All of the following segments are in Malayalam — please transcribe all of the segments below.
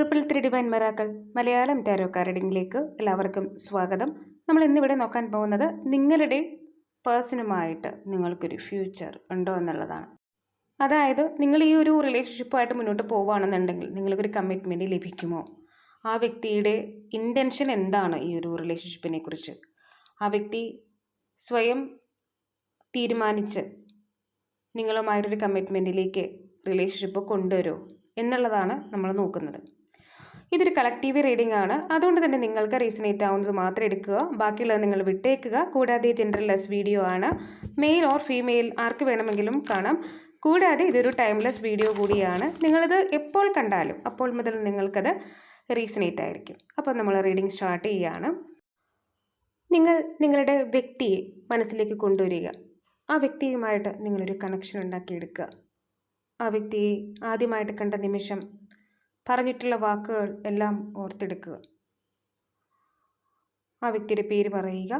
Triple three divine miracles Malayalam tarot കാർഡിങ്ങിലേക്ക് എല്ലാവർക്കും സ്വാഗതം. നമ്മൾ ഇന്നിവിടെ നോക്കാൻ പോകുന്നത് നിങ്ങളുടെ പേഴ്സണുമായിട്ട് നിങ്ങൾക്കൊരു ഫ്യൂച്ചർ ഉണ്ടോ എന്നുള്ളതാണ്. അതായത് നിങ്ങൾ ഈ ഒരു റിലേഷൻഷിപ്പായിട്ട് മുന്നോട്ട് പോവുകയാണെന്നുണ്ടെങ്കിൽ നിങ്ങൾക്കൊരു കമ്മിറ്റ്മെന്റ് ലഭിക്കുമോ? ആ വ്യക്തിയുടെ ഇന്റൻഷൻ എന്താണ് ഈ ഒരു റിലേഷൻഷിപ്പിനെ കുറിച്ച് ആ വ്യക്തി സ്വയം തീരുമാനിച്ച് നിങ്ങളുമായിട്ടൊരു കമ്മിറ്റ്മെന്റിലേക്ക് റിലേഷൻഷിപ്പ് കൊണ്ടുവരുമോ എന്നുള്ളതാണ് നമ്മൾ നോക്കുന്നത്. ഇതൊരു കളക്റ്റീവ് റീഡിംഗ് ആണ്. അതുകൊണ്ട് തന്നെ നിങ്ങൾക്ക് റീസണേറ്റ് ആവുന്നത് മാത്രം എടുക്കുക. ബാക്കിയുള്ളത് നിങ്ങൾ വിട്ടേക്കുക. കൂടാതെ ജെൻഡർലെസ് വീഡിയോ ആണ്. മെയിൽ ഓർ ഫീമെയിൽ ആർക്ക് വേണമെങ്കിലും കാണാം. കൂടാതെ ഇതൊരു ടൈംലെസ് വീഡിയോ കൂടിയാണ്. നിങ്ങളിത് എപ്പോൾ കണ്ടാലും അപ്പോൾ മുതൽ നിങ്ങൾക്കത് റീസണേറ്റ് ആയിരിക്കും. അപ്പോൾ നമ്മൾ റീഡിംഗ് സ്റ്റാർട്ട് ചെയ്യുകയാണ് നിങ്ങൾ നിങ്ങളുടെ വ്യക്തിയെ മനസ്സിലേക്ക് കൊണ്ടുവരിക. ആ വ്യക്തിയുമായിട്ട് നിങ്ങളൊരു കണക്ഷൻ ഉണ്ടാക്കിയെടുക്കുക. ആ വ്യക്തിയെ ആദ്യമായിട്ട് കണ്ട നിമിഷം പറഞ്ഞിട്ടുള്ള വാക്കുകൾ എല്ലാം ഓർത്തെടുക്കുക. ആ വ്യക്തിയുടെ പേര് പറയുക.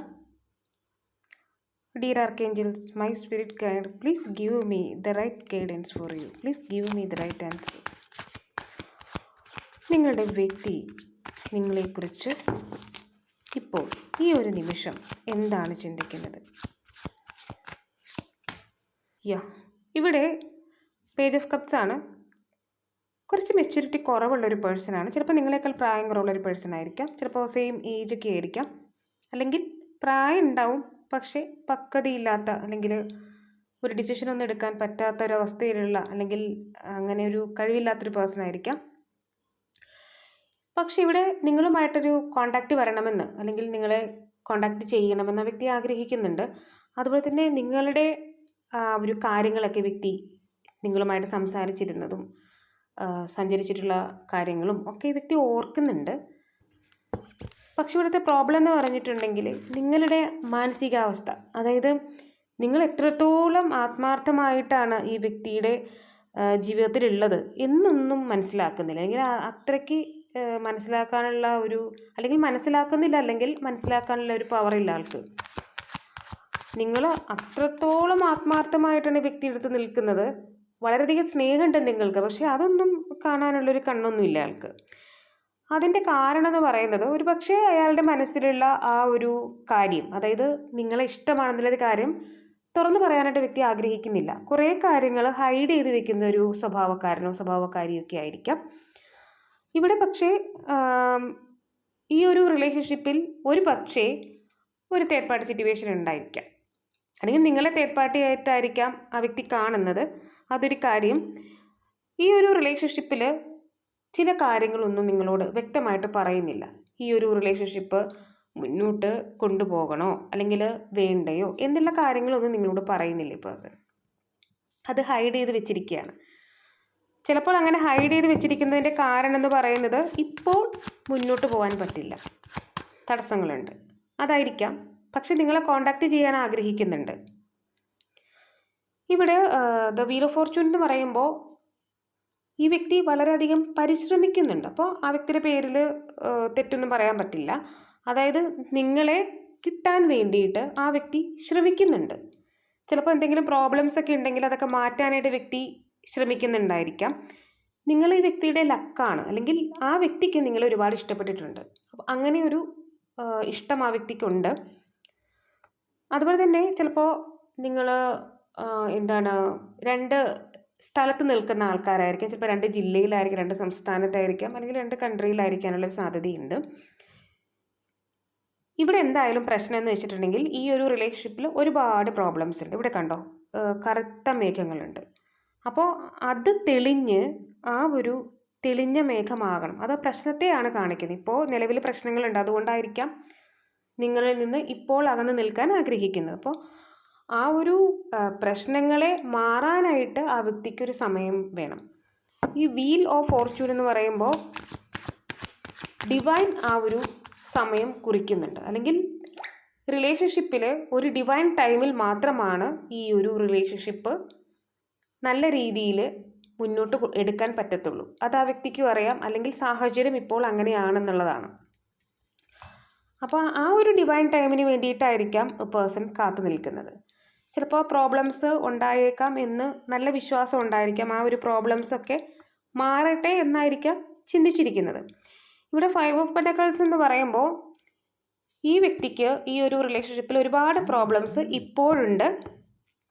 Dear archangels my spirit guide please give me the right guidance for you please give me the right answer നിങ്ങളുടെ വ്യക്തി നിങ്ങളെക്കുറിച്ച് ഇപ്പോൾ ഈ ഒരു നിമിഷം എന്താണ് ചിന്തിക്കുന്നത്? യാ ഇവിടെ പേജ് ഓഫ് കപ്സ് ആണ്. കുറച്ച് മെച്യൂരിറ്റി കുറവുള്ളൊരു പേഴ്സണാണ് ചിലപ്പോൾ നിങ്ങളെക്കാൾ പ്രായം കുറവുള്ളൊരു പേഴ്സൺ ആയിരിക്കാം. ചിലപ്പോൾ സെയിം ഏജ് ഒക്കെ ആയിരിക്കാം. അല്ലെങ്കിൽ പ്രായം ഉണ്ടാവും പക്ഷേ പക്വതയില്ലാത്ത അല്ലെങ്കിൽ ഒരു ഡിസിഷൻ ഒന്നും എടുക്കാൻ പറ്റാത്ത ഒരു അവസ്ഥയിലുള്ള അല്ലെങ്കിൽ അങ്ങനെ ഒരു കഴിവില്ലാത്തൊരു പേഴ്സൺ ആയിരിക്കാം. പക്ഷേ ഇവിടെ നിങ്ങളുമായിട്ടൊരു കോണ്ടാക്റ്റ് വരണമെന്ന് അല്ലെങ്കിൽ നിങ്ങളെ കോണ്ടാക്റ്റ് ചെയ്യണമെന്ന് വ്യക്തി ആഗ്രഹിക്കുന്നുണ്ട്. അതുപോലെ തന്നെ നിങ്ങളുടെ ഒരു കാര്യങ്ങളൊക്കെ വ്യക്തി നിങ്ങളുമായിട്ട് സംസാരിച്ചിരുന്നതും സഞ്ചരിച്ചിട്ടുള്ള കാര്യങ്ങളും ഒക്കെ ഈ വ്യക്തി ഓർക്കുന്നുണ്ട്. പക്ഷെ ഇവിടുത്തെ പ്രോബ്ലം എന്ന് പറഞ്ഞിട്ടുണ്ടെങ്കിൽ നിങ്ങളുടെ മാനസികാവസ്ഥ അതായത് നിങ്ങൾ എത്രത്തോളം ആത്മാർത്ഥമായിട്ടാണ് ഈ വ്യക്തിയുടെ ജീവിതത്തിലുള്ളത് എന്നൊന്നും മനസ്സിലാക്കുന്നില്ല. അല്ലെങ്കിൽ അത്രയ്ക്ക് മനസ്സിലാക്കാനുള്ള ഒരു അല്ലെങ്കിൽ മനസ്സിലാക്കുന്നില്ല അല്ലെങ്കിൽ മനസ്സിലാക്കാനുള്ള ഒരു പവർ ഇല്ല ആൾക്ക്. നിങ്ങൾ അത്രത്തോളം ആത്മാർത്ഥമായിട്ടാണ് ഈ വ്യക്തി എടുത്ത് നിൽക്കുന്നത്. വളരെയധികം സ്നേഹമുണ്ട് നിങ്ങൾക്ക്. പക്ഷേ അതൊന്നും കാണാനുള്ളൊരു കണ്ണൊന്നുമില്ല ആൾക്ക് അതിന്റെ കാരണം എന്ന് പറയുന്നത് ഒരു പക്ഷേ അയാളുടെ മനസ്സിലുള്ള ആ ഒരു കാര്യം അതായത് നിങ്ങളെ ഇഷ്ടമാണെന്നുള്ളൊരു കാര്യം തുറന്നു പറയാനായിട്ട് വ്യക്തി ആഗ്രഹിക്കുന്നില്ല. കുറേ കാര്യങ്ങൾ ഹൈഡ് ചെയ്ത് വെക്കുന്ന ഒരു സ്വഭാവക്കാരനോ സ്വഭാവക്കാരിയൊക്കെ ആയിരിക്കാം. ഇവിടെ പക്ഷേ ഈ ഒരു റിലേഷൻഷിപ്പിൽ ഒരു പക്ഷേ ഒരു തേർഡ് പാർട്ടി സിറ്റുവേഷൻ ഉണ്ടായിരിക്കാം. അല്ലെങ്കിൽ നിങ്ങളെ തേർഡ് പാർട്ടി ആയിട്ടായിരിക്കാം ആ വ്യക്തി കാണുന്നത്. അതൊരു കാര്യം. ഈ ഒരു റിലേഷൻഷിപ്പിൽ ചില കാര്യങ്ങളൊന്നും നിങ്ങളോട് വ്യക്തമായിട്ട് പറയുന്നില്ല. ഈ ഒരു റിലേഷൻഷിപ്പ് മുന്നോട്ട് കൊണ്ടുപോകണോ? അല്ലെങ്കിൽ വേണ്ടയോ? എന്നുള്ള കാര്യങ്ങളൊന്നും നിങ്ങളോട് പറയുന്നില്ല ഈ പേഴ്സൺ അത് ഹൈഡ് ചെയ്ത് വെച്ചിരിക്കുകയാണ്. ചിലപ്പോൾ അങ്ങനെ ഹൈഡ് ചെയ്ത് വെച്ചിരിക്കുന്നതിന്റെ കാരണം എന്ന് പറയുന്നത് ഇപ്പോൾ മുന്നോട്ട് പോകാൻ പറ്റില്ല. തടസ്സങ്ങളുണ്ട്. അതായിരിക്കാം. പക്ഷെ നിങ്ങളെ കോണ്ടാക്ട് ചെയ്യാൻ ആഗ്രഹിക്കുന്നുണ്ട്. ഇവിടെ ദ വീൽ ഓഫ് ഫോർച്യൂൺ എന്ന് പറയുമ്പോൾ ഈ വ്യക്തി വളരെയധികം പരിശ്രമിക്കുന്നുണ്ട്. അപ്പോൾ ആ വ്യക്തിയുടെ പേരിൽ തെറ്റൊന്നും പറയാൻ പറ്റില്ല. അതായത് നിങ്ങളെ കിട്ടാൻ വേണ്ടിയിട്ട് ആ വ്യക്തി ശ്രമിക്കുന്നുണ്ട്. ചിലപ്പോൾ എന്തെങ്കിലും പ്രോബ്ലംസ് ഒക്കെ ഉണ്ടെങ്കിൽ അതൊക്കെ മാറ്റാനായിട്ട് വ്യക്തി ശ്രമിക്കുന്നുണ്ടായിരിക്കാം. നിങ്ങൾ ഈ വ്യക്തിയുടെ ലക്കാണ്. അല്ലെങ്കിൽ ആ വ്യക്തിക്ക് നിങ്ങൾ ഒരുപാട് ഇഷ്ടപ്പെട്ടിട്ടുണ്ട്. അപ്പോൾ അങ്ങനെ ഒരു ഇഷ്ടം ആ വ്യക്തിക്കുണ്ട്. അതുപോലെ തന്നെ ചിലപ്പോൾ നിങ്ങൾ എന്താണ് രണ്ട് സ്ഥലത്ത് നിൽക്കുന്ന ആൾക്കാരായിരിക്കാം. ചിലപ്പോൾ രണ്ട് ജില്ലയിലായിരിക്കാം രണ്ട് സംസ്ഥാനത്തായിരിക്കാം അല്ലെങ്കിൽ രണ്ട് കൺട്രിയിലായിരിക്കാനുള്ളൊരു സാധ്യതയുണ്ട്. ഇവിടെ എന്തായാലും പ്രശ്നം എന്ന് വെച്ചിട്ടുണ്ടെങ്കിൽ ഈ ഒരു റിലേഷൻഷിപ്പിൽ ഒരുപാട് പ്രോബ്ലംസ് ഉണ്ട്. ഇവിടെ കണ്ടോ കറുത്ത മേഘങ്ങളുണ്ട്. അപ്പോൾ അത് തെളിഞ്ഞ് ആ ഒരു തെളിഞ്ഞ മേഘമാകണം. അത് പ്രശ്നത്തെയാണ് കാണിക്കുന്നത്. ഇപ്പോൾ നിലവിൽ പ്രശ്നങ്ങളുണ്ട്. അതുകൊണ്ടായിരിക്കാം നിങ്ങളിൽ നിന്ന് ഇപ്പോൾ അകന്ന് നിൽക്കാൻ ആഗ്രഹിക്കുന്നത്. അപ്പോൾ ആ ഒരു പ്രശ്നങ്ങളെ മാറാനായിട്ട് ആ വ്യക്തിക്കൊരു സമയം വേണം. ഈ വീൽ ഓഫ് ഫോർച്യൂൺ എന്ന് പറയുമ്പോൾ ഡിവൈൻ ആ ഒരു സമയം കുറിക്കുന്നുണ്ട്. അല്ലെങ്കിൽ റിലേഷൻഷിപ്പിൽ ഒരു ഡിവൈൻ ടൈമിൽ മാത്രമാണ് ഈ ഒരു റിലേഷൻഷിപ്പ് നല്ല രീതിയിൽ മുന്നോട്ട് എടുക്കാൻ പറ്റത്തുള്ളൂ. അത് ആ വ്യക്തിക്കും അറിയാം. അല്ലെങ്കിൽ സാഹചര്യം ഇപ്പോൾ അങ്ങനെയാണെന്നുള്ളതാണ്. അപ്പോൾ ആ ഒരു ഡിവൈൻ ടൈമിന് വേണ്ടിയിട്ടായിരിക്കാം പേഴ്സൺ കാത്തു നിൽക്കുന്നത്. ചിലപ്പോൾ പ്രോബ്ലംസ് ഉണ്ടായേക്കാം എന്ന് നല്ല വിശ്വാസം ഉണ്ടായിരിക്കാം. ആ ഒരു പ്രോബ്ലംസ് ഒക്കെ മാറട്ടെ എന്നായിരിക്കാം ചിന്തിച്ചിരിക്കുന്നത്. ഇവിടെ ഫൈവ് ഓഫ് പെന്റക്കൾസ് എന്ന് പറയുമ്പോൾ ഈ വ്യക്തിക്ക് ഈ ഒരു റിലേഷൻഷിപ്പിൽ ഒരുപാട് പ്രോബ്ലംസ് ഇപ്പോഴുണ്ട്.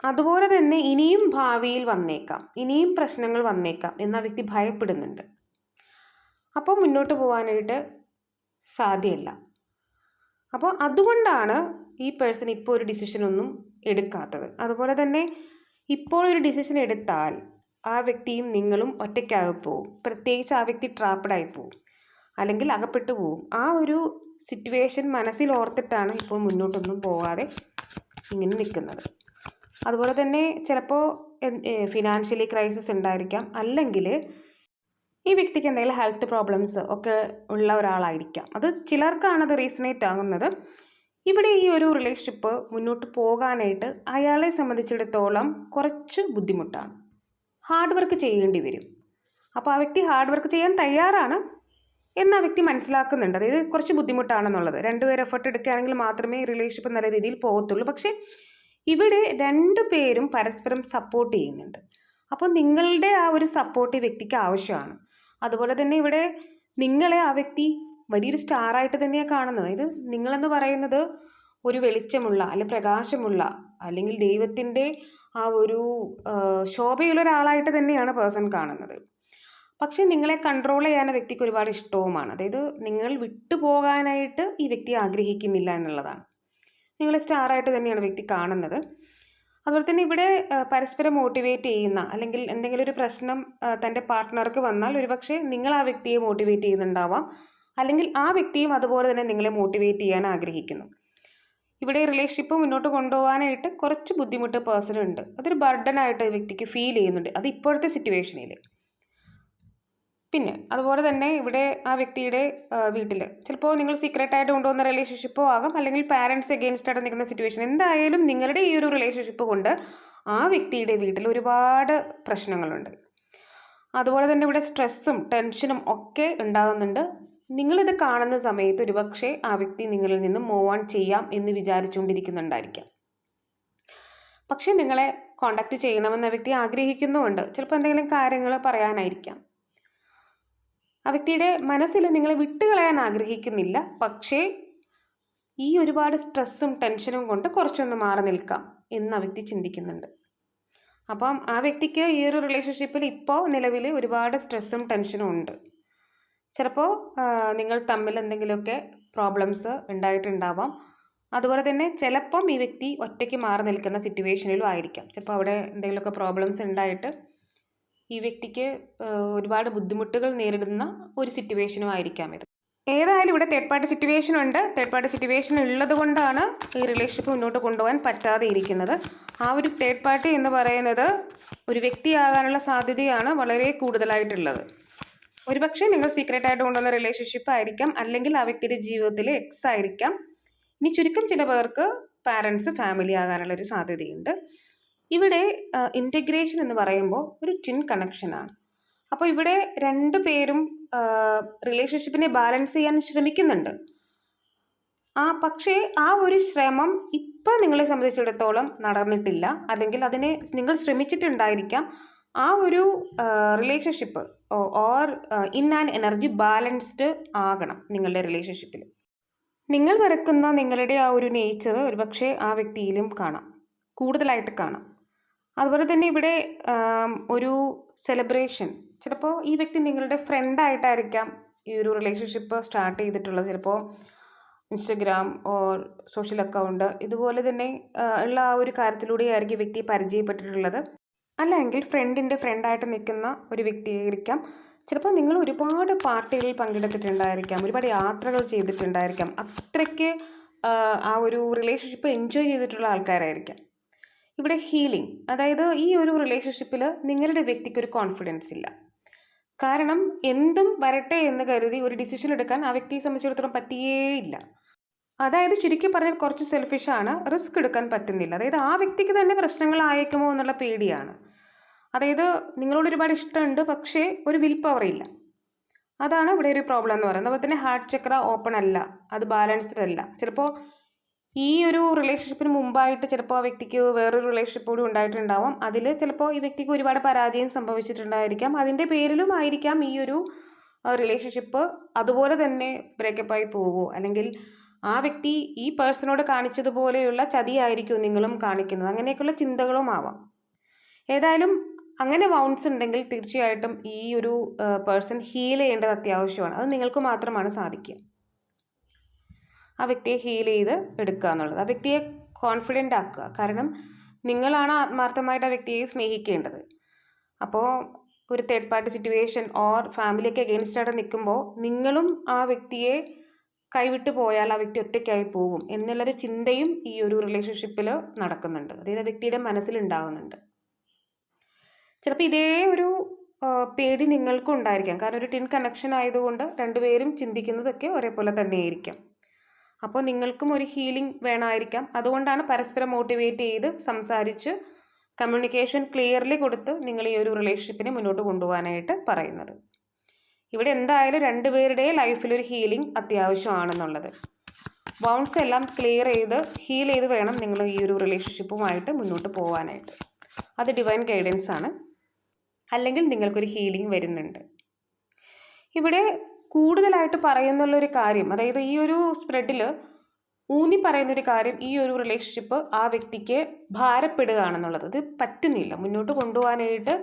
അതുപോലെ തന്നെ ഇനിയും ഭാവിയിൽ വന്നേക്കാം. ഇനിയും പ്രശ്നങ്ങൾ വന്നേക്കാം ആ വ്യക്തി ഭയപ്പെടുന്നുണ്ട്. അപ്പോൾ മുന്നോട്ട് പോകാനായിട്ട് സാധ്യമല്ല അപ്പോൾ അതുകൊണ്ടാണ് ഈ പേഴ്സൺ ഇപ്പോൾ ഒരു ഡിസിഷൻ ഒന്നും എടുക്കാത്തത്. അതുപോലെ തന്നെ ഇപ്പോൾ ഒരു ഡിസിഷൻ എടുത്താൽ ആ വ്യക്തിയും നിങ്ങളും ഒറ്റയ്ക്കാകെ പോവും. പ്രത്യേകിച്ച് ആ വ്യക്തി ട്രാപ്പഡായി പോവും. അല്ലെങ്കിൽ അകപ്പെട്ടു പോവും. ആ ഒരു സിറ്റുവേഷൻ മനസ്സിൽ ഓർത്തിട്ടാണ് ഇപ്പോൾ മുന്നോട്ടൊന്നും പോകാതെ ഇങ്ങനെ നിൽക്കുന്നത്. അതുപോലെ തന്നെ ചിലപ്പോൾ ഫിനാൻഷ്യലി ക്രൈസിസ് ഉണ്ടായിരിക്കാം. അല്ലെങ്കിൽ ഈ വ്യക്തിക്ക് എന്തെങ്കിലും ഹെൽത്ത് പ്രോബ്ലംസ് ഒക്കെ ഉള്ള ഒരാളായിരിക്കാം. അത് ചിലർക്കാണത് റീസണേറ്റ് ആകുന്നത്. ഇവിടെ ഈ ഒരു റിലേഷൻഷിപ്പ് മുന്നോട്ട് പോകാനായിട്ട് അയാളെ സംബന്ധിച്ചിടത്തോളം കുറച്ച് ബുദ്ധിമുട്ടാണ്. ഹാർഡ് വർക്ക് ചെയ്യേണ്ടി വരും. അപ്പോൾ ആ വ്യക്തി ഹാർഡ് വർക്ക് ചെയ്യാൻ തയ്യാറാണ് എന്ന് ആ വ്യക്തി മനസ്സിലാക്കുന്നുണ്ട്. അതായത് കുറച്ച് ബുദ്ധിമുട്ടാണെന്നുള്ളത്. രണ്ടുപേർ എഫർട്ട് എടുക്കുകയാണെങ്കിൽ മാത്രമേ റിലേഷൻഷിപ്പ് നല്ല രീതിയിൽ പോകത്തുള്ളൂ. പക്ഷേ ഇവിടെ രണ്ടു പേരും പരസ്പരം സപ്പോർട്ട് ചെയ്യുന്നുണ്ട്. അപ്പോൾ നിങ്ങളുടെ ആ ഒരു സപ്പോർട്ട് ഈ വ്യക്തിക്ക് ആവശ്യമാണ്. അതുപോലെ തന്നെ ഇവിടെ നിങ്ങളെ ആ വ്യക്തി വലിയൊരു സ്റ്റാറായിട്ട് തന്നെയാണ് കാണുന്നത്. അതായത് നിങ്ങളെന്ന് പറയുന്നത് ഒരു വെളിച്ചമുള്ള അല്ലെ പ്രകാശമുള്ള അല്ലെങ്കിൽ ദൈവത്തിന്റെ ആ ഒരു ശോഭയുള്ള ഒരാളായിട്ട് തന്നെയാണ് പേഴ്സൺ കാണുന്നത്. പക്ഷേ നിങ്ങളെ കൺട്രോൾ ചെയ്യാൻ വ്യക്തിക്ക് ഒരുപാട് ഇഷ്ടവുമാണ്. അതായത് നിങ്ങൾ വിട്ടുപോകാനായിട്ട് ഈ വ്യക്തി ആഗ്രഹിക്കുന്നില്ല എന്നുള്ളതാണ്. നിങ്ങളെ സ്റ്റാറായിട്ട് തന്നെയാണ് വ്യക്തി കാണുന്നത്. അതുപോലെ തന്നെ ഇവിടെ പരസ്പരം മോട്ടിവേറ്റ് ചെയ്യുന്ന അല്ലെങ്കിൽ എന്തെങ്കിലും ഒരു പ്രശ്നം തന്റെ പാർട്ട്ണർക്ക് വന്നാൽ ഒരുപക്ഷെ നിങ്ങൾ ആ വ്യക്തിയെ മോട്ടിവേറ്റ് ചെയ്യുന്നുണ്ടാവാം. അല്ലെങ്കിൽ ആ വ്യക്തിയും അതുപോലെ തന്നെ നിങ്ങളെ മോട്ടിവേറ്റ് ചെയ്യാൻ ആഗ്രഹിക്കുന്നു. ഇവിടെ റിലേഷൻഷിപ്പ് മുന്നോട്ട് കൊണ്ടുപോകാനായിട്ട് കുറച്ച് ബുദ്ധിമുട്ട് പേഴ്സണുണ്ട് അതൊരു ബർഡനായിട്ട് വ്യക്തിക്ക് ഫീൽ ചെയ്യുന്നുണ്ട്. അത് ഇപ്പോഴത്തെ സിറ്റുവേഷനിൽ പിന്നെ അതുപോലെ തന്നെ ഇവിടെ ആ വ്യക്തിയുടെ വീട്ടിൽ ചിലപ്പോൾ നിങ്ങൾ സീക്രട്ടായിട്ട് കൊണ്ടുവന്ന റിലേഷൻഷിപ്പോ ആകാം. അല്ലെങ്കിൽ പാരൻസ് എഗെയിൻസ്റ്റ് ആയിട്ട് നിൽക്കുന്ന സിറ്റുവേഷൻ എന്തായാലും നിങ്ങളുടെ ഈ ഒരു റിലേഷൻഷിപ്പ് കൊണ്ട് ആ വ്യക്തിയുടെ വീട്ടിൽ ഒരുപാട് പ്രശ്നങ്ങളുണ്ട്. അതുപോലെ തന്നെ ഇവിടെ സ്ട്രെസ്സും ടെൻഷനും ഒക്കെ ഉണ്ടാകുന്നുണ്ട് നിങ്ങളിത് കാണുന്ന സമയത്ത് ഒരുപക്ഷെ ആ വ്യക്തി നിങ്ങളിൽ നിന്ന് മൂവ് ഓൺ ചെയ്യാം എന്ന് വിചാരിച്ചുകൊണ്ടിരിക്കുന്നുണ്ടായിരിക്കാം. പക്ഷെ നിങ്ങളെ കോണ്ടാക്ട് ചെയ്യണമെന്ന വ്യക്തി ആഗ്രഹിക്കുന്നുമുണ്ട്. ചിലപ്പോൾ എന്തെങ്കിലും കാര്യങ്ങൾ പറയാനായിരിക്കാം. ആ വ്യക്തിയുടെ മനസ്സിൽ നിങ്ങളെ വിട്ടുകളയാൻ ആഗ്രഹിക്കുന്നില്ല. പക്ഷേ ഈ ഒരുപാട് സ്ട്രെസ്സും ടെൻഷനും കൊണ്ട് കുറച്ചൊന്ന് മാറി നിൽക്കാം എന്ന് ആ വ്യക്തി ചിന്തിക്കുന്നുണ്ട്. അപ്പം ആ വ്യക്തിക്ക് ഈ ഒരു റിലേഷൻഷിപ്പിൽ ഇപ്പോൾ നിലവിൽ ഒരുപാട് സ്ട്രെസ്സും ടെൻഷനും ഉണ്ട്. ചിലപ്പോൾ നിങ്ങൾ തമ്മിൽ എന്തെങ്കിലുമൊക്കെ പ്രോബ്ലംസ് ഉണ്ടായിട്ടുണ്ടാവാം. അതുപോലെ തന്നെ ചിലപ്പം ഈ വ്യക്തി ഒറ്റയ്ക്ക് മാറി നിൽക്കുന്ന സിറ്റുവേഷനിലും ആയിരിക്കാം. ചിലപ്പോൾ അവിടെ എന്തെങ്കിലുമൊക്കെ പ്രോബ്ലംസ് ഉണ്ടായിട്ട് ഈ വ്യക്തിക്ക് ഒരുപാട് ബുദ്ധിമുട്ടുകൾ നേരിടുന്ന ഒരു സിറ്റുവേഷനും ആയിരിക്കാം ഇത്. ഏതായാലും ഇവിടെ തേർഡ് പാർട്ടി സിറ്റുവേഷൻ ഉണ്ട്. തേർഡ് പാർട്ടി സിറ്റുവേഷൻ ഉള്ളത് കൊണ്ടാണ് ഈ റിലേഷൻഷിപ്പ് മുന്നോട്ട് കൊണ്ടുപോകാൻ പറ്റാതെ ഇരിക്കുന്നത്. ആ ഒരു തേർഡ് പാർട്ടി എന്ന് പറയുന്നത് ഒരു വ്യക്തിയാകാനുള്ള സാധ്യതയാണ് വളരെ കൂടുതലായിട്ടുള്ളത്. ഒരുപക്ഷെ നിങ്ങൾ സീക്രട്ട് ആയിട്ട് കൊണ്ടുവന്ന റിലേഷൻഷിപ്പ് ആയിരിക്കാം. അല്ലെങ്കിൽ ആ വ്യക്തിയുടെ ജീവിതത്തിലെ എക്സ് ആയിരിക്കാം. ഇനി ചുരുക്കം ചില പേർക്ക് പാരൻസ് ഫാമിലി ആകാനുള്ള ഒരു സാധ്യതയുണ്ട്. ഇവിടെ ഇന്റഗ്രേഷൻ എന്ന് പറയുമ്പോൾ ഒരു ട്വിൻ കണക്ഷനാണ് അപ്പോൾ ഇവിടെ രണ്ട് പേരും റിലേഷൻഷിപ്പിനെ ബാലൻസ് ചെയ്യാൻ ശ്രമിക്കുന്നുണ്ട്. ആ പക്ഷേ ആ ഒരു ശ്രമം ഇപ്പം നിങ്ങളെ സംബന്ധിച്ചിടത്തോളം നടന്നിട്ടില്ല. അല്ലെങ്കിൽ അതിനെ നിങ്ങൾ ശ്രമിച്ചിട്ടുണ്ടായിരിക്കാം. ആ ഒരു relationship or in and energy balanced ആകണം നിങ്ങളുടെ റിലേഷൻഷിപ്പിൽ നിങ്ങൾ വരക്കുന്ന നിങ്ങളുടെ ആ ഒരു നേച്ചർ ഒരുപക്ഷെ ആ വ്യക്തിയിലും കാണാം. കൂടുതലായിട്ട് കാണാം. അതുപോലെ തന്നെ ഇവിടെ ഒരു സെലിബ്രേഷൻ ചിലപ്പോൾ ഈ വ്യക്തി നിങ്ങളുടെ ഫ്രണ്ടായിട്ടായിരിക്കാം ഈ ഒരു റിലേഷൻഷിപ്പ് സ്റ്റാർട്ട് ചെയ്തിട്ടുള്ളത്. ചിലപ്പോൾ ഇൻസ്റ്റഗ്രാം ഓർ സോഷ്യൽ അക്കൗണ്ട് ഇതുപോലെ തന്നെ ഉള്ള ആ ഒരു കാര്യത്തിലൂടെ ആയിരിക്കും ഈ വ്യക്തി പരിചയപ്പെട്ടിട്ടുള്ളത്. അല്ലെങ്കിൽ ഫ്രണ്ടിന്റെ ഫ്രണ്ടായിട്ട് നിൽക്കുന്ന ഒരു വ്യക്തിയായിരിക്കാം ചിലപ്പോൾ നിങ്ങൾ ഒരുപാട് പാർട്ടികളിൽ പങ്കെടുത്തിട്ടുണ്ടായിരിക്കാം. ഒരുപാട് യാത്രകൾ ചെയ്തിട്ടുണ്ടായിരിക്കാം. അത്രയ്ക്ക് ആ ഒരു റിലേഷൻഷിപ്പ് എൻജോയ് ചെയ്തിട്ടുള്ള ആൾക്കാരായിരിക്കാം. ഇവിടെ ഹീലിംഗ് അതായത് ഈ ഒരു റിലേഷൻഷിപ്പിൽ നിങ്ങളുടെ വ്യക്തിക്ക് ഒരു കോൺഫിഡൻസ് ഇല്ല. കാരണം എന്തും വരട്ടെ എന്ന് കരുതി ഒരു ഡിസിഷൻ എടുക്കാൻ ആ വ്യക്തിയെ സംബന്ധിച്ചിടത്തോളം പറ്റിയേ ഇല്ല. അതായത് ചുരുക്കി പറഞ്ഞാൽ കുറച്ച് സെൽഫിഷാണ് റിസ്ക് എടുക്കാൻ പറ്റുന്നില്ല. അതായത് ആ വ്യക്തിക്ക് തന്നെ പ്രശ്നങ്ങൾ ആയേക്കുമോ എന്നുള്ള പേടിയാണ്. അതായത് നിങ്ങളോട് ഒരുപാട് ഇഷ്ടമുണ്ട് പക്ഷേ ഒരു വിൽ പവർ ഇല്ല. അതാണ് ഇവിടെ ഒരു പ്രോബ്ലം എന്ന് പറയുന്നത്. അതുപോലെ തന്നെ ഹാർട്ട് ചക്ര ഓപ്പൺ അല്ല അത് ബാലൻസ്ഡ് അല്ല. ചിലപ്പോൾ ഈ ഒരു റിലേഷൻഷിപ്പിന് മുമ്പായിട്ട് ചിലപ്പോൾ ആ വ്യക്തിക്ക് വേറൊരു റിലേഷൻഷിപ്പ് കൂടി ഉണ്ടായിട്ടുണ്ടാവാം. അതിൽ ചിലപ്പോൾ ഈ വ്യക്തിക്ക് ഒരുപാട് പരാജയം സംഭവിച്ചിട്ടുണ്ടായിരിക്കാം. അതിന്റെ പേരിലും ആയിരിക്കാം ഈ ഒരു റിലേഷൻഷിപ്പ് അതുപോലെ തന്നെ ബ്രേക്കപ്പ് ആയി പോവുമോ അല്ലെങ്കിൽ ആ വ്യക്തി ഈ പേഴ്സണോട് കാണിച്ചതുപോലെയുള്ള ചതിയായിരിക്കും നിങ്ങളും കാണിക്കുന്നത്. അങ്ങനെയൊക്കെയുള്ള ചിന്തകളും ആവാം ഏതായാലും അങ്ങനെ വൗണ്ട്സ് ഉണ്ടെങ്കിൽ തീർച്ചയായിട്ടും ഈ ഒരു പേഴ്സൺ ഹീൽ ചെയ്യേണ്ടത് അത്യാവശ്യമാണ്. അത് നിങ്ങൾക്ക് മാത്രമാണ് സാധിക്കുക. ആ വ്യക്തിയെ ഹീൽ ചെയ്ത് എടുക്കുക എന്നുള്ളത്. ആ വ്യക്തിയെ കോൺഫിഡന്റ് ആക്കുക. കാരണം നിങ്ങളാണ് ആത്മാർത്ഥമായിട്ട് ആ വ്യക്തിയെ സ്നേഹിക്കേണ്ടത്. അപ്പോൾ ഒരു തേർഡ് പാർട്ടി സിറ്റുവേഷൻ ഓർ ഫാമിലിയൊക്കെ അഗെയിൻസ്റ്റ് ആയിട്ട് നിൽക്കുമ്പോൾ നിങ്ങളും ആ വ്യക്തിയെ കൈവിട്ട് പോയാൽ ആ വ്യക്തി ഒറ്റയ്ക്കായി പോകും. എന്നുള്ളൊരു ചിന്തയും ഈ ഒരു റിലേഷൻഷിപ്പിൽ നടക്കുന്നുണ്ട്. അതായത് ആ വ്യക്തിയുടെ മനസ്സിലുണ്ടാകുന്നുണ്ട് ചിലപ്പോൾ ഇതേ ഒരു പേടി നിങ്ങൾക്കും ഉണ്ടായിരിക്കാം കാരണം ഒരു ടിൻ കണക്ഷൻ ആയതുകൊണ്ട് രണ്ടുപേരും ചിന്തിക്കുന്നതൊക്കെ ഒരേപോലെ തന്നെയായിരിക്കാം. അപ്പോൾ നിങ്ങൾക്കും ഒരു ഹീലിംഗ് വേണമായിരിക്കാം. അതുകൊണ്ടാണ് പരസ്പരം മോട്ടിവേറ്റ് ചെയ്ത് സംസാരിച്ച് കമ്മ്യൂണിക്കേഷൻ ക്ലിയർലി കൊടുത്ത് നിങ്ങൾ ഈ ഒരു റിലേഷൻഷിപ്പിനെ മുന്നോട്ട് കൊണ്ടുപോകാനായിട്ട് പറയുന്നത്. ഇവിടെ എന്തായാലും രണ്ടുപേരുടെ ഒരു ഹീലിംഗ് അത്യാവശ്യമാണെന്നുള്ളത്. ബൗൺസ് എല്ലാം ക്ലിയർ ചെയ്ത് ഹീൽ ചെയ്ത് വേണം നിങ്ങൾ ഈ ഒരു റിലേഷൻഷിപ്പുമായിട്ട് മുന്നോട്ട് പോകാനായിട്ട്. അത് ഡിവൈൻ ഗൈഡൻസ് ആണ് അല്ലെങ്കിൽ നിങ്ങൾക്കൊരു ഹീലിംഗ് വരുന്നുണ്ട്. ഇവിടെ കൂടുതലായിട്ട് പറയുന്നുള്ളൊരു കാര്യം അതായത് ഈ ഒരു സ്പ്രെഡിൽ ഊന്നി പറയുന്നൊരു കാര്യം ഈ ഒരു റിലേഷൻഷിപ്പ് ആ വ്യക്തിക്ക് ഭാരപ്പെടുകയാണെന്നുള്ളത്. ഇത് പറ്റുന്നില്ല. മുന്നോട്ട് കൊണ്ടുപോകാനായിട്ട്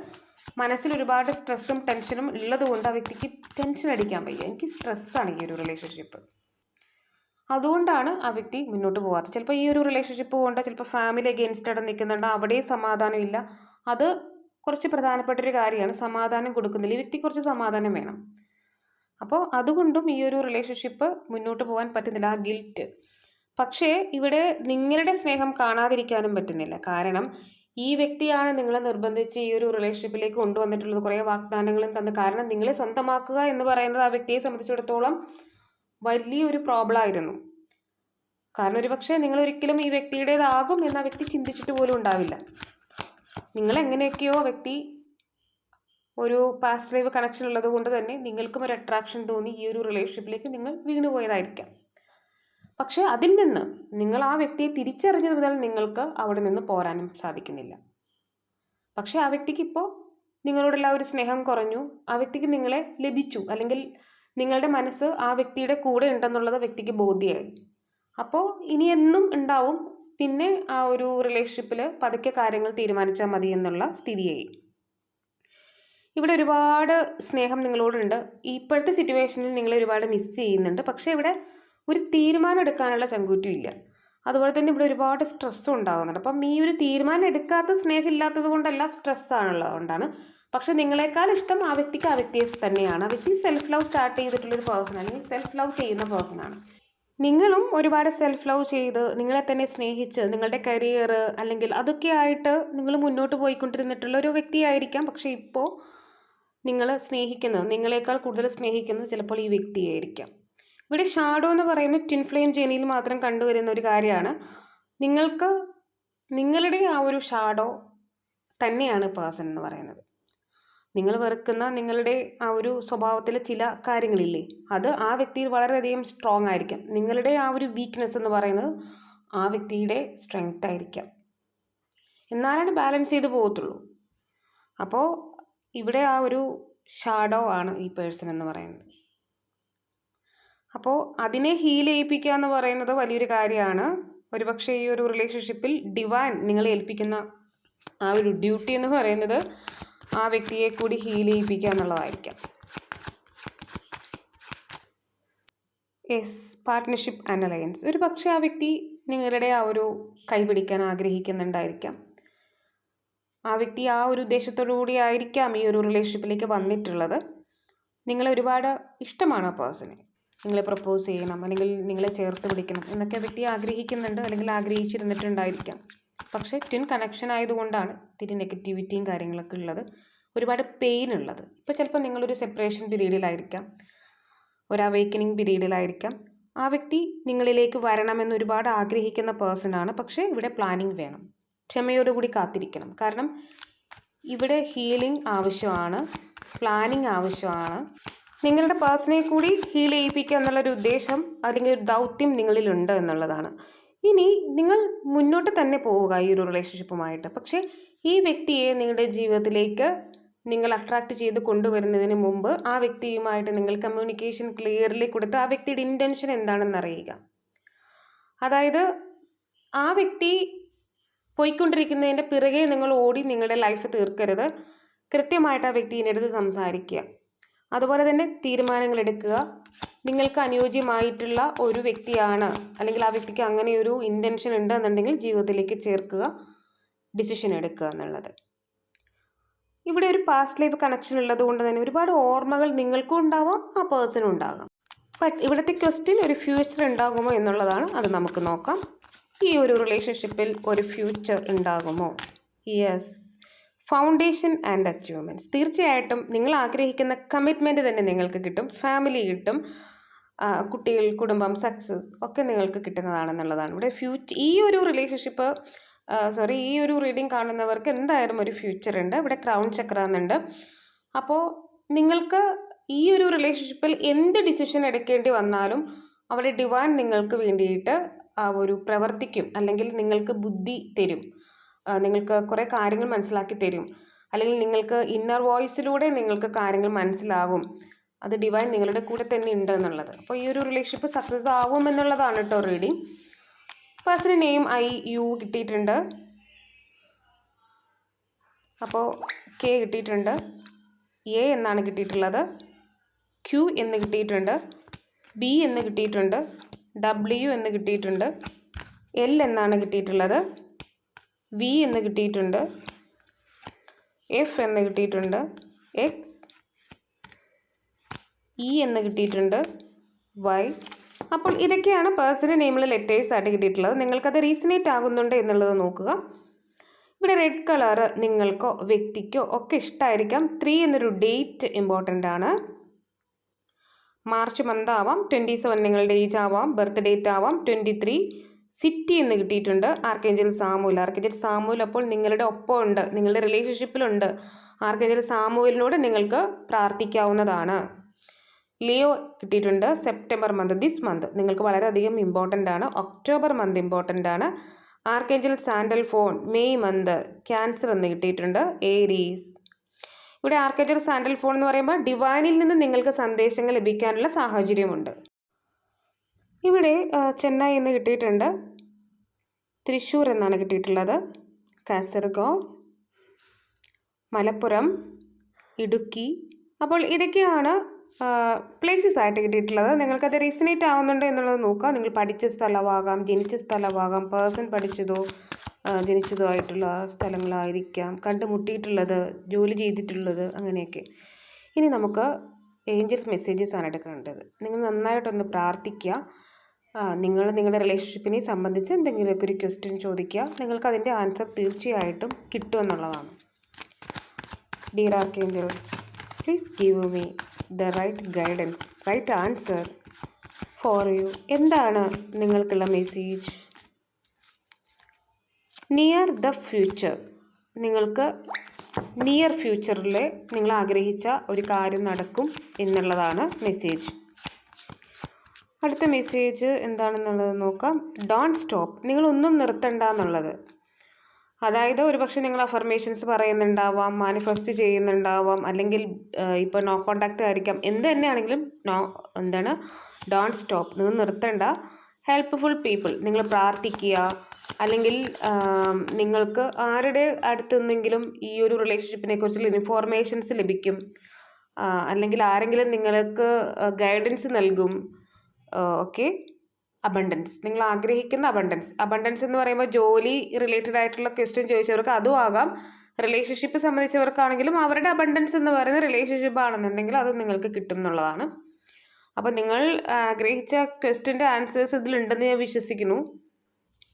മനസ്സിൽ ഒരുപാട് സ്ട്രെസ്സും ടെൻഷനും ഉള്ളതുകൊണ്ട് ആ വ്യക്തിക്ക് ടെൻഷൻ അടിക്കാൻ വയ്യ. എനിക്ക് സ്ട്രെസ്സാണ് ഈ ഒരു റിലേഷൻഷിപ്പ് അതുകൊണ്ടാണ് ആ വ്യക്തി മുന്നോട്ട് പോകാത്തത് ചിലപ്പോൾ ഈ ഒരു റിലേഷൻഷിപ്പ് കൊണ്ട് ചിലപ്പോൾ ഫാമിലി അഗെയിൻസ്റ്റ് ആയിട്ട് നിൽക്കുന്നുണ്ട് അവിടെ സമാധാനമില്ല അത് കുറച്ച് പ്രധാനപ്പെട്ട ഒരു കാര്യമാണ് സമാധാനം കൊടുക്കുന്നില്ല ഈ വ്യക്തി കുറച്ച് സമാധാനം വേണം. അപ്പോൾ അതുകൊണ്ടും ഈ ഒരു റിലേഷൻഷിപ്പ് മുന്നോട്ട് പോകാൻ പറ്റുന്നില്ല. ആ ഗിൽറ്റ് പക്ഷേ ഇവിടെ നിങ്ങളുടെ സ്നേഹം കാണാതിരിക്കാനും പറ്റുന്നില്ല. കാരണം ഈ വ്യക്തിയാണ് നിങ്ങളെ നിർബന്ധിച്ച് ഈ ഒരു റിലേഷൻഷിപ്പിലേക്ക് കൊണ്ടുവന്നിട്ടുള്ളത്. കുറേ വാഗ്ദാനങ്ങളും തന്ന്. കാരണം നിങ്ങളെ സ്വന്തമാക്കുക എന്ന് പറയുന്നത് ആ വ്യക്തിയെ സംബന്ധിച്ചിടത്തോളം വലിയൊരു പ്രോബ്ലം ആയിരുന്നു. കാരണം ഒരു പക്ഷേ നിങ്ങൾ ഒരിക്കലും ഈ വ്യക്തിയുടേതാകും എന്ന് ആ വ്യക്തി ചിന്തിച്ചിട്ട് പോലും ഉണ്ടാവില്ല. നിങ്ങൾ എങ്ങനെയൊക്കെയോ വ്യക്തി ഒരു പാസ്റ്റ് ലൈവ് കണക്ഷൻ ഉള്ളത് കൊണ്ട് തന്നെ നിങ്ങൾക്കും ഒരു അട്രാക്ഷൻ തോന്നി ഈ ഒരു റിലേഷൻഷിപ്പിലേക്ക് നിങ്ങൾ വീണുപോയതായിരിക്കാം പക്ഷെ അതിൽ നിന്ന് നിങ്ങൾ ആ വ്യക്തിയെ തിരിച്ചറിഞ്ഞത് മുതൽ നിങ്ങൾക്ക് അവിടെ നിന്ന് പോരാനും സാധിക്കുന്നില്ല. പക്ഷേ ആ വ്യക്തിക്ക് ഇപ്പോൾ നിങ്ങളോടുള്ള ഒരു സ്നേഹം കുറഞ്ഞു ആ വ്യക്തിക്ക് നിങ്ങളെ ലഭിച്ചു അല്ലെങ്കിൽ നിങ്ങളുടെ മനസ്സ് ആ വ്യക്തിയുടെ കൂടെ ഉണ്ടെന്നുള്ളത് വ്യക്തിക്ക് ബോധ്യമായി അപ്പോൾ ഇനി എന്നും ഉണ്ടാവും പിന്നെ ആ ഒരു റിലേഷൻഷിപ്പിൽ പതുക്കെ കാര്യങ്ങൾ തീരുമാനിച്ചാൽ മതി എന്നുള്ള സ്ഥിതിയായി. ഇവിടെ ഒരുപാട് സ്നേഹം നിങ്ങളോടുണ്ട്. ഇപ്പോഴത്തെ സിറ്റുവേഷനിൽ നിങ്ങൾ ഒരുപാട് മിസ് ചെയ്യുന്നുണ്ട്. പക്ഷേ ഇവിടെ ഒരു തീരുമാനം എടുക്കാനുള്ള ചങ്കൂറ്റും ഇല്ല. അതുപോലെ തന്നെ ഇവിടെ ഒരുപാട് സ്ട്രെസ്സും ഉണ്ടാകുന്നുണ്ട് അപ്പം ഈ ഒരു തീരുമാനം എടുക്കാത്ത സ്നേഹം ഇല്ലാത്തത് കൊണ്ടല്ല സ്ട്രെസ്സാണുള്ളത് കൊണ്ടാണ്. പക്ഷെ നിങ്ങളെക്കാൾ ഇഷ്ടം ആ വ്യക്തിക്ക് ആ വ്യക്തിയെ തന്നെയാണ്. ആ വ്യക്തി സെൽഫ് ലവ് സ്റ്റാർട്ട് ചെയ്തിട്ടുള്ളൊരു പേഴ്സൺ അല്ലെങ്കിൽ സെൽഫ് ലവ് ചെയ്യുന്ന പേഴ്സൺ ആണ്. നിങ്ങളും ഒരുപാട് സെൽഫ് ലവ് ചെയ്ത് നിങ്ങളെ തന്നെ സ്നേഹിച്ച് നിങ്ങളുടെ കരിയർ അല്ലെങ്കിൽ അതൊക്കെ ആയിട്ട് നിങ്ങൾ മുന്നോട്ട് പോയിക്കൊണ്ടിരുന്നിട്ടുള്ള ഒരു വ്യക്തിയായിരിക്കാം പക്ഷേ ഇപ്പോൾ നിങ്ങൾ സ്നേഹിക്കുന്നത് നിങ്ങളെക്കാൾ കൂടുതൽ സ്നേഹിക്കുന്നത് ചിലപ്പോൾ ഈ വ്യക്തിയായിരിക്കാം ഇവിടെ ഷാഡോ എന്ന് പറയുന്ന ട്വിൻ ഫ്ലെയിം ജേനിയിൽ മാത്രം കണ്ടുവരുന്ന ഒരു കാര്യമാണ്. നിങ്ങൾക്ക് നിങ്ങളുടെ ആ ഒരു ഷാഡോ തന്നെയാണ് പേഴ്സൺ എന്ന് പറയുന്നത്. നിങ്ങൾ വെറുക്കുന്ന നിങ്ങളുടെ ആ ഒരു സ്വഭാവത്തിലെ ചില കാര്യങ്ങളില്ലേ അത് ആ വ്യക്തിയിൽ വളരെയധികം സ്ട്രോങ് ആയിരിക്കാം. നിങ്ങളുടെ ആ ഒരു വീക്ക്നെസ് എന്ന് പറയുന്നത് ആ വ്യക്തിയുടെ സ്ട്രെങ്ത് ആയിരിക്കാം. എന്നാലാണ് ബാലൻസ് ചെയ്ത് പോകത്തുള്ളൂ. അപ്പോൾ ഇവിടെ ആ ഒരു ഷാഡോ ആണ് ഈ പേഴ്സൺ എന്ന് പറയുന്നത്. അപ്പോൾ അതിനെ ഹീൽ ചെയ്യിപ്പിക്കുക എന്ന് പറയുന്നത് വലിയൊരു കാര്യമാണ്. ഒരുപക്ഷെ ഈ ഒരു റിലേഷൻഷിപ്പിൽ ഡിവൈൻ നിങ്ങളെ ഏൽപ്പിക്കുന്ന ആ ഒരു ഡ്യൂട്ടി എന്ന് പറയുന്നത് ആ വ്യക്തിയെ കൂടി ഹീൽ ചെയ്യിപ്പിക്കുക എന്നുള്ളതായിരിക്കാം. യെസ് പാർട്ട്ണർഷിപ്പ് ആൻഡ് അലയൻസ് ഒരു പക്ഷേ ആ വ്യക്തി നിങ്ങളുടെ ആ ഒരു കൈപിടിക്കാൻ ആഗ്രഹിക്കുന്നുണ്ടായിരിക്കാം. ആ വ്യക്തി ആ ഒരു ഉദ്ദേശത്തോടു കൂടി ആയിരിക്കാം ഈ ഒരു റിലേഷൻഷിപ്പിലേക്ക് വന്നിട്ടുള്ളത്. നിങ്ങളെ ഒരുപാട് ഇഷ്ടമാണ് ആ പേഴ്സണെ നിങ്ങളെ പ്രപ്പോസ് ചെയ്യണം അല്ലെങ്കിൽ നിങ്ങളെ ചേർത്ത് പിടിക്കണം എന്നൊക്കെ വ്യക്തി ആഗ്രഹിക്കുന്നുണ്ട് അല്ലെങ്കിൽ ആഗ്രഹിച്ചിരുന്നിട്ടുണ്ടായിരിക്കാം. പക്ഷേ ട്വിൻ കണക്ഷൻ ആയതുകൊണ്ടാണ് ഇത്തിരി നെഗറ്റിവിറ്റിയും കാര്യങ്ങളൊക്കെ ഉള്ളത്. ഒരുപാട് പെയിൻ ഉള്ളത്. ഇപ്പോൾ ചിലപ്പോൾ നിങ്ങളൊരു സെപ്പറേഷൻ പീരീഡിലായിരിക്കാം ഒരു അവേക്കനിങ് പീരീഡിലായിരിക്കാം ആ വ്യക്തി നിങ്ങളിലേക്ക് വരണമെന്ന് ഒരുപാട് ആഗ്രഹിക്കുന്ന പേഴ്സൺ ആണ്. പക്ഷേ ഇവിടെ പ്ലാനിങ് വേണം. ക്ഷമയോടുകൂടി കാത്തിരിക്കണം. കാരണം ഇവിടെ ഹീലിംഗ് ആവശ്യമാണ്. പ്ലാനിങ് ആവശ്യമാണ്. നിങ്ങളുടെ പേഴ്സണെ കൂടി ഹീൽ ചെയ്യിപ്പിക്കുക എന്നുള്ളൊരു ഉദ്ദേശം അല്ലെങ്കിൽ ഒരു ദൗത്യം നിങ്ങളിലുണ്ട് എന്നുള്ളതാണ്. ഇനി നിങ്ങൾ മുന്നോട്ട് തന്നെ പോവുക ഈ ഒരു റിലേഷൻഷിപ്പുമായിട്ട് പക്ഷേ ഈ വ്യക്തിയെ നിങ്ങളുടെ ജീവിതത്തിലേക്ക് നിങ്ങൾ അട്രാക്റ്റ് ചെയ്ത് കൊണ്ടുവരുന്നതിന് മുമ്പ് ആ വ്യക്തിയുമായിട്ട് നിങ്ങൾ കമ്മ്യൂണിക്കേഷൻ ക്ലിയർലി കൊടുത്ത് ആ വ്യക്തിയുടെ ഇന്റൻഷൻ എന്താണെന്ന് അറിയുക. അതായത് ആ വ്യക്തി പോയിക്കൊണ്ടിരിക്കുന്നതിന്റെ പിറകെ നിങ്ങൾ ഓടി നിങ്ങളുടെ ലൈഫ് തീർക്കരുത്. കൃത്യമായിട്ട് ആ വ്യക്തിന്റെ അടുത്ത് സംസാരിക്കുക. അതുപോലെ തന്നെ തീരുമാനങ്ങൾ എടുക്കുക. നിങ്ങൾക്ക് അനുയോജ്യമായിട്ടുള്ള ഒരു വ്യക്തിയാണ് അല്ലെങ്കിൽ ആ വ്യക്തിക്ക് അങ്ങനെ ഒരു ഇന്റൻഷൻ ഉണ്ട് എന്നുണ്ടെങ്കിൽ ജീവിതത്തിലേക്ക് ചേർക്കുക ഡിസിഷൻ എടുക്കുക എന്നുള്ളത്. ഇവിടെ ഒരു പാസ്റ്റ് ലൈഫ് കണക്ഷൻ ഉള്ളത് കൊണ്ട് തന്നെ ഒരുപാട് ഓർമ്മകൾ നിങ്ങൾക്കും ഉണ്ടാവാം ആ പേഴ്സണും ഉണ്ടാകാം. ബട്ട് ഇവിടുത്തെ ക്വസ്റ്റ്യൻ ഒരു ഫ്യൂച്ചർ ഉണ്ടാകുമോ എന്നുള്ളതാണ് അത് നമുക്ക് നോക്കാം. ഈ ഒരു റിലേഷൻഷിപ്പിൽ ഒരു ഫ്യൂച്ചർ ഉണ്ടാകുമോ? യെസ് ഫൗണ്ടേഷൻ ആൻഡ് അച്ചീവ്മെന്റ്സ് തീർച്ചയായിട്ടും നിങ്ങൾ ആഗ്രഹിക്കുന്ന കമ്മിറ്റ്മെന്റ് തന്നെ നിങ്ങൾക്ക് കിട്ടും. ഫാമിലി കിട്ടും. കുട്ടികൾ കുടുംബം സക്സസ് ഒക്കെ നിങ്ങൾക്ക് കിട്ടുന്നതാണെന്നുള്ളതാണ്. ഇവിടെ ഫ്യൂച്ചർ ഈ ഒരു റിലേഷൻഷിപ്പ് സോറി ഈ ഒരു റീഡിംഗ് കാണുന്നവർക്ക് എന്തായാലും ഒരു ഫ്യൂച്ചർ ഉണ്ട്. ഇവിടെ ക്രൗൺ ചക്ര എന്നുണ്ട്. അപ്പോൾ നിങ്ങൾക്ക് ഈ ഒരു റിലേഷൻഷിപ്പിൽ എന്ത് ഡിസിഷൻ എടുക്കേണ്ടി വന്നാലും അവിടെ ഡിവൈൻ നിങ്ങൾക്ക് വേണ്ടിയിട്ട് ആ ഒരു പ്രവർത്തിക്കും. അല്ലെങ്കിൽ നിങ്ങൾക്ക് ബുദ്ധി തരും. നിങ്ങൾക്ക് കുറേ കാര്യങ്ങൾ മനസ്സിലാക്കി തരും. അല്ലെങ്കിൽ നിങ്ങൾക്ക് ഇന്നർ വോയിസിലൂടെ നിങ്ങൾക്ക് കാര്യങ്ങൾ മനസ്സിലാകും അത് ഡിവൈൻ നിങ്ങളുടെ കൂടെ തന്നെ ഉണ്ട് എന്നുള്ളത്. അപ്പോൾ ഈ ഒരു റിലേഷൻഷിപ്പ് സക്സസ് ആവും എന്നുള്ളതാണ് കേട്ടോ reading personal name I U കിട്ടിയിട്ടുണ്ട്. അപ്പോൾ കെ കിട്ടിയിട്ടുണ്ട്. എ എന്നാണ് കിട്ടിയിട്ടുള്ളത്. ക്യു എന്ന് കിട്ടിയിട്ടുണ്ട്. ബി എന്ന് കിട്ടിയിട്ടുണ്ട്. ഡബ്ല്യു എന്ന് കിട്ടിയിട്ടുണ്ട്. എൽ എന്നാണ് കിട്ടിയിട്ടുള്ളത്. വി എന്ന് കിട്ടിയിട്ടുണ്ട്. എഫ് എന്ന് കിട്ടിയിട്ടുണ്ട്. എക്സ്. ഇ എന്ന് കിട്ടിയിട്ടുണ്ട്. വൈ. അപ്പോൾ ഇതൊക്കെയാണ് പേഴ്സണൽ നെയിമിൽ ലെറ്റേഴ്സ് ആയിട്ട് കിട്ടിയിട്ടുള്ളത്. നിങ്ങൾക്കത് റീസണേറ്റ് ആകുന്നുണ്ട് എന്നുള്ളത് നോക്കുക. ഇവിടെ റെഡ് കളറ് നിങ്ങൾക്കോ വ്യക്തിക്കോ ഒക്കെ ഇഷ്ടമായിരിക്കാം ത്രീ എന്നൊരു ഡേറ്റ് ഇമ്പോർട്ടന്റ് ആണ്. മാർച്ച് മന്ത് ആവാം. ട്വന്റി സെവൻ നിങ്ങളുടെ ഏജ് ആവാം. ബർത്ത് ഡേറ്റ് ആവാം. ട്വന്റി ത്രീ സിറ്റി എന്ന് കിട്ടിയിട്ടുണ്ട്. ആർക്കേഞ്ചൽ സാമൂൽ ആർക്കേഞ്ചൽ സാമൂൽ അപ്പോൾ നിങ്ങളുടെ ഒപ്പം ഉണ്ട്. നിങ്ങളുടെ റിലേഷൻഷിപ്പിലുണ്ട് ആർക്കേഞ്ചൽ സാമൂലിനോട് നിങ്ങൾക്ക് പ്രാർത്ഥിക്കാവുന്നതാണ്. ലിയോ കിട്ടിയിട്ടുണ്ട് സെപ്റ്റംബർ മന്ത് ദിസ് മന്ത് നിങ്ങൾക്ക് വളരെയധികം ഇമ്പോർട്ടന്റ് ആണ്. ഒക്ടോബർ മന്ത് ഇമ്പോർട്ടന്റ് ആണ്. Archangel Sandalphon May month Cancer എന്ന് കിട്ടിയിട്ടുണ്ട്. ഏരീസ് ഇവിടെ ആർക്കേഞ്ചൽ സാൻഡൽ ഫോൺ എന്ന് പറയുമ്പോൾ ഡിവൈനിൽ നിന്ന് നിങ്ങൾക്ക് സന്ദേശങ്ങൾ ലഭിക്കാനുള്ള സാഹചര്യമുണ്ട്. ഇവിടെ ചെന്നൈ എന്ന് കിട്ടിയിട്ടുണ്ട്. തൃശ്ശൂർ എന്നാണ് കിട്ടിയിട്ടുള്ളത്. കാസർഗോഡ് മലപ്പുറം ഇടുക്കി. അപ്പോൾ ഇതൊക്കെയാണ് പ്ലേസസ് ആയിട്ട് കിട്ടിയിട്ടുള്ളത്. നിങ്ങൾക്കത് റീസണേറ്റ് ആവുന്നുണ്ടോ എന്നുള്ളത് നോക്കുക നിങ്ങൾ പഠിച്ച സ്ഥലമാകാം ജനിച്ച സ്ഥലമാകാം പേഴ്സൺ പഠിച്ചതോ ജനിച്ചതോ ആയിട്ടുള്ള സ്ഥലങ്ങളായിരിക്കാം. കണ്ടുമുട്ടിയിട്ടുള്ളത് ജോലി ചെയ്തിട്ടുള്ളത് അങ്ങനെയൊക്കെ. ഇനി നമുക്ക് ഏഞ്ചൽസ് മെസ്സേജസ് ആണ് എടുക്കേണ്ടത്. നിങ്ങൾ നന്നായിട്ടൊന്ന് പ്രാർത്ഥിക്കുക. നിങ്ങൾ നിങ്ങളുടെ റിലേഷൻഷിപ്പിനെ സംബന്ധിച്ച് എന്തെങ്കിലുമൊക്കെ ഒരു ക്വസ്റ്റ്യൻ ചോദിക്കുക. നിങ്ങൾക്ക് അതിന്റെ ആൻസർ തീർച്ചയായിട്ടും കിട്ടുമെന്നുള്ളതാണ് dear archangel please give me the right guidance right answer for you എന്താണ് നിങ്ങൾക്കുള്ള മെസ്സേജ് നിയർ ദ ഫ്യൂച്ചർ നിങ്ങൾക്ക് നിയർ ഫ്യൂച്ചറിൽ നിങ്ങൾ ആഗ്രഹിച്ച ഒരു കാര്യം നടക്കും എന്നുള്ളതാണ് മെസ്സേജ് അടുത്ത മെസ്സേജ് എന്താണെന്നുള്ളത് നോക്കാം. ഡോൺ സ്റ്റോപ്പ് നിങ്ങളൊന്നും നിർത്തണ്ട എന്നുള്ളത് അതായത് ഒരുപക്ഷെ നിങ്ങൾ അഫർമേഷൻസ് പറയുന്നുണ്ടാവാം മാനിഫെസ്റ്റ് ചെയ്യുന്നുണ്ടാവാം അല്ലെങ്കിൽ ഇപ്പോൾ നോ കോണ്ടാക്റ്റ് ആയിരിക്കാം. എന്ത് തന്നെയാണെങ്കിലും നോ എന്താണ്? ഡോൺ സ്റ്റോപ്പ് നിങ്ങൾ നിർത്തണ്ട. ഹെൽപ്പ്ഫുൾ പീപ്പിൾ നിങ്ങൾ പ്രാർത്ഥിക്കുക. അല്ലെങ്കിൽ നിങ്ങൾക്ക് ആരുടെ അടുത്ത് നിന്നെങ്കിലും ഈ ഒരു റിലേഷൻഷിപ്പിനെ കുറിച്ചുള്ള ഇൻഫോർമേഷൻസ് ലഭിക്കും അല്ലെങ്കിൽ ആരെങ്കിലും നിങ്ങൾക്ക് ഗൈഡൻസ് നൽകും. ഓക്കെ. അബണ്ടൻസ് നിങ്ങൾ ആഗ്രഹിക്കുന്ന അബണ്ടൻസ് അബണ്ടൻസ് എന്ന് പറയുമ്പോൾ ജോലി റിലേറ്റഡ് ആയിട്ടുള്ള ക്വസ്റ്റ്യൻ ചോദിച്ചവർക്ക് അതും ആകാം. റിലേഷൻഷിപ്പ് സംബന്ധിച്ചവർക്കാണെങ്കിലും അവരുടെ അബണ്ടൻസ് എന്ന് പറയുന്ന റിലേഷൻഷിപ്പ് ആണെന്നുണ്ടെങ്കിൽ അത് നിങ്ങൾക്ക് കിട്ടും എന്നുള്ളതാണ്. അപ്പോൾ നിങ്ങൾ ആഗ്രഹിച്ച ക്വസ്റ്റ്യന്റെ ആൻസേഴ്സ് ഇതിലുണ്ടെന്ന് ഞാൻ വിശ്വസിക്കുന്നു.